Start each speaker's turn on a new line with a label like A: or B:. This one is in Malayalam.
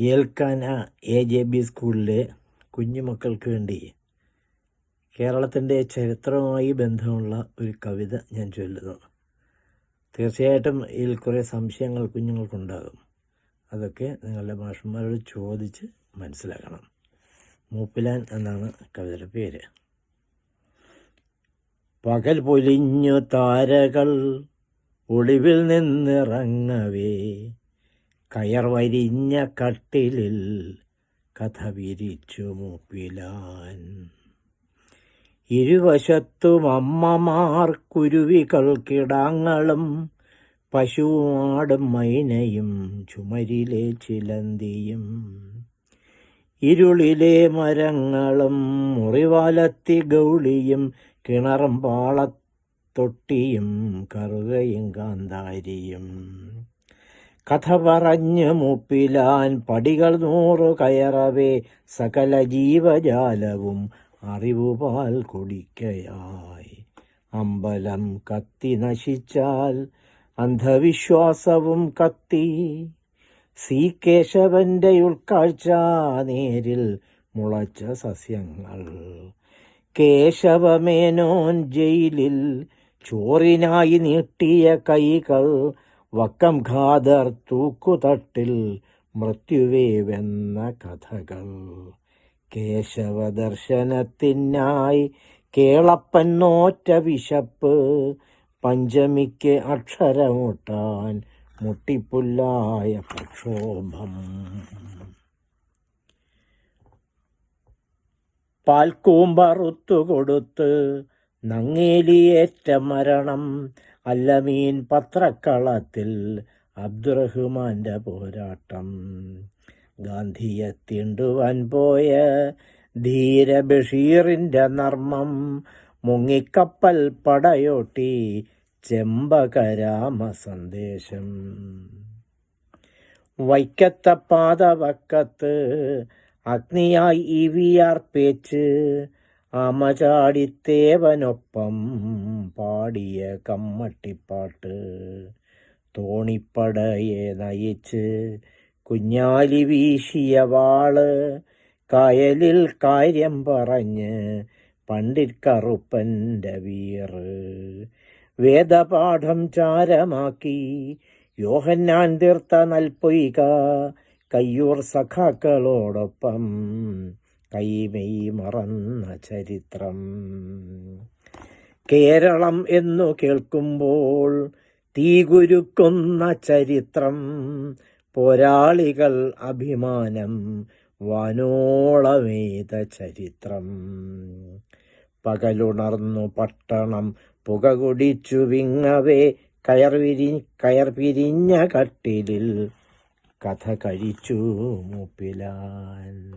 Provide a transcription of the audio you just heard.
A: ഏൽക്കാന എ ജെ ബി സ്കൂളിലെ കുഞ്ഞുമക്കൾക്ക് വേണ്ടി കേരളത്തിന്റെ ചരിത്രവുമായി ബന്ധമുള്ള ഒരു കവിത ഞാൻ ചൊല്ലുന്നു. തീർച്ചയായിട്ടും ഇതിൽ കുറേ സംശയങ്ങൾ കുഞ്ഞുങ്ങൾക്കുണ്ടാകും. അതൊക്കെ നിങ്ങളുടെ മാഷന്മാരോട് ചോദിച്ച് മനസ്സിലാക്കണം. മൂപ്പിലാൻ എന്നാണ് കവിതയുടെ പേര്. പകൽ പൊലിഞ്ഞു താരകൾ ഒളിവിൽ നിന്നിറങ്ങവേ കയർ വരിഞ്ഞ കട്ടിലിൽ കഥ വിരിച്ചു മൂപ്പിലാൻ. ഇരുവശത്തും അമ്മമാർ കുരുവികൾ കിടാങ്ങളും പശുവാടും മൈനയും ചുമരിലെ ചിലന്തിയും. ഇരുളിലെ മരങ്ങളും മുറിവാലത്തി ഗൗളിയും കിണറും പാളത്തൊട്ടിയും കറുകയും കാന്താരിയും. കഥ പറഞ്ഞു മുപ്പിലാൻ പടികൾ നൂറു കയറവേ സകല ജീവജാലവും അറിവുപാൽ കുടിക്കയായി. അമ്പലം കത്തി നശിച്ചാൽ അന്ധവിശ്വാസവും കത്തി. സി കേശവന്റെ ഉൾക്കാഴ്ച നേരിൽ മുളച്ച സസ്യങ്ങൾ. കേശവമേനോൻ ജയിലിൽ ചോറിനായി നീട്ടിയ കൈകൾ വക്കം ഖാദർ തൂക്കുതട്ടിൽ മൃത്യുവേവെന്ന കഥകൾ. കേശവദർശനത്തിനായി കേളപ്പൻ നോറ്റ വിശപ്പ് പഞ്ചമിക്ക് അക്ഷരമുട്ടാൻ മുട്ടിപ്പുല്ലായ പ്രക്ഷോഭം. പാൽക്കൂമ്പറുത്തു കൊടുത്ത് നങ്ങേലിയേറ്റ മരണം അല്ലമീൻ പത്രക്കളത്തിൽ അബ്ദുറഹ്മാന്റെ പോരാട്ടം. ഗാന്ധിയെ തീണ്ടുവാൻ പോയ ധീര ബഷീറിന്റെ നർമ്മം മുങ്ങിക്കപ്പൽ പടയോട്ടി ചെമ്പകരാമ സന്ദേശം വൈക്കത്ത പാതവക്കത്ത് അഗ്നിയായി ഇവിയാർപ്പേച്ച് അമചാടിത്തേവനൊപ്പം പാടിയ കമ്മട്ടിപ്പാട്ട്. തോണിപ്പടയെ നയിച്ച് കുഞ്ഞാലി വീശിയ വാൾ കായലിൽ കാര്യം പറഞ്ഞ് പണ്ഡിറ്റ് കറുപ്പന്റെ വീറ്. വേദപാഠം ചാരമാക്കി യോഹന്നാൻ തീർത്ത നൽപ്പൊയ്ക കയ്യൂർ സഖാക്കളോടൊപ്പം കൈമെയ് മറന്ന ചരിത്രം. കേരളം എന്നു കേൾക്കുമ്പോൾ തീകുരുക്കുന്ന ചരിത്രം പോരാളികൾ അഭിമാനം വനോളമേത ചരിത്രം. പകലുണർന്നു പട്ടണം പുക കുടിച്ചു വിങ്ങവേ കയർ വിരി കയർ പിരിഞ്ഞ കട്ടിലിൽ കഥ കഴിച്ചു മൂപ്പിലാൻ.